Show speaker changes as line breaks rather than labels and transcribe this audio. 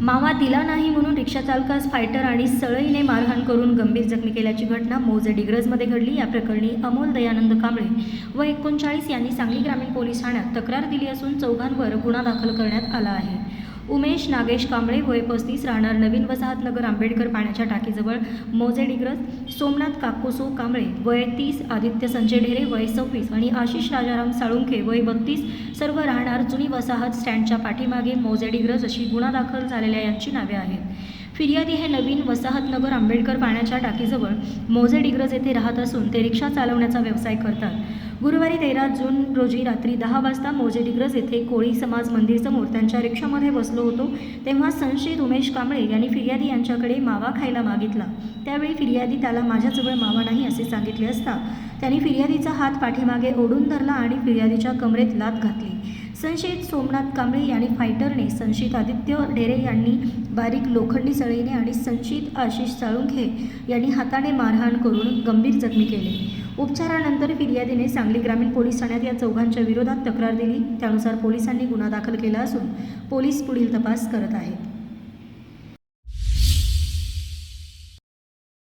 मावा दिला नाही म्हणून रिक्षाचालकास फायटर आणि सळईने मारहाण करून गंभीर जखमी केल्याची घटना मौजे डिग्रजमध्ये घडली. या प्रकरणी अमोल दयानंद कांबळे व एकोणचाळीस यांनी सांगली ग्रामीण पोलीस ठाण्यात तक्रार दिली असून चौघांवर गुन्हा दाखल करण्यात आला आहे. उमेश नागेश कांबळे वय पस्तीस राहणार नवीन वसाहतनगर आंबेडकर पाण्याच्या टाकीजवळ. मोजे डिग्रज सोमनाथ काकोसो कांबळे वय तीस आदित्य संजय ढेरे वय सव्वीस आणि आशिष राजाराम साळुंखे वय बत्तीस. सर्व राहणार जुनी वसाहत स्टँडच्या पाठीमागे मोजे डिग्रज अशी गुन्हा दाखल झालेल्या यांची नावे आहेत. फिर्यादी हे नवीन वसाहतनगर आंबेडकर पाण्याच्या टाकीजवळ मोजे डिग्रज येथे राहत असून ते रिक्षा चालवण्याचा व्यवसाय करतात. गुरुवारी तेरा जून रोजी रात्री दहा वाजता मोजे डिग्रज येथे कोळी समाज मंदिरसमोर त्यांच्या रिक्षामध्ये बसलो होतो तेव्हा संशयित उमेश कांबळे यांनी फिर्यादी यांच्याकडे मावा खायला मागितला. त्यावेळी फिर्यादी त्याला माझ्याजवळ मावा नाही असे सांगितले असता त्यांनी फिर्यादीचा हात पाठीमागे ओढून धरला आणि फिर्यादीच्या कमरेत लात घातली. संशयित सोमनाथ कांबळे यांनी फायटरने संशयित आदित्य ढेरे यांनी बारीक लोखंडी सळीने आणि संशयित आशिष साळुंखे यांनी हाताने मारहाण करून गंभीर जखमी केले. उपचारानंतर फिर्यादीने सांगली ग्रामीण पोलीस ठाण्यात या चौघांच्या विरोधात तक्रार दिली. त्यानुसार पोलिसांनी गुन्हा दाखल केला असून पोलीस पुढील तपास करत आहेत.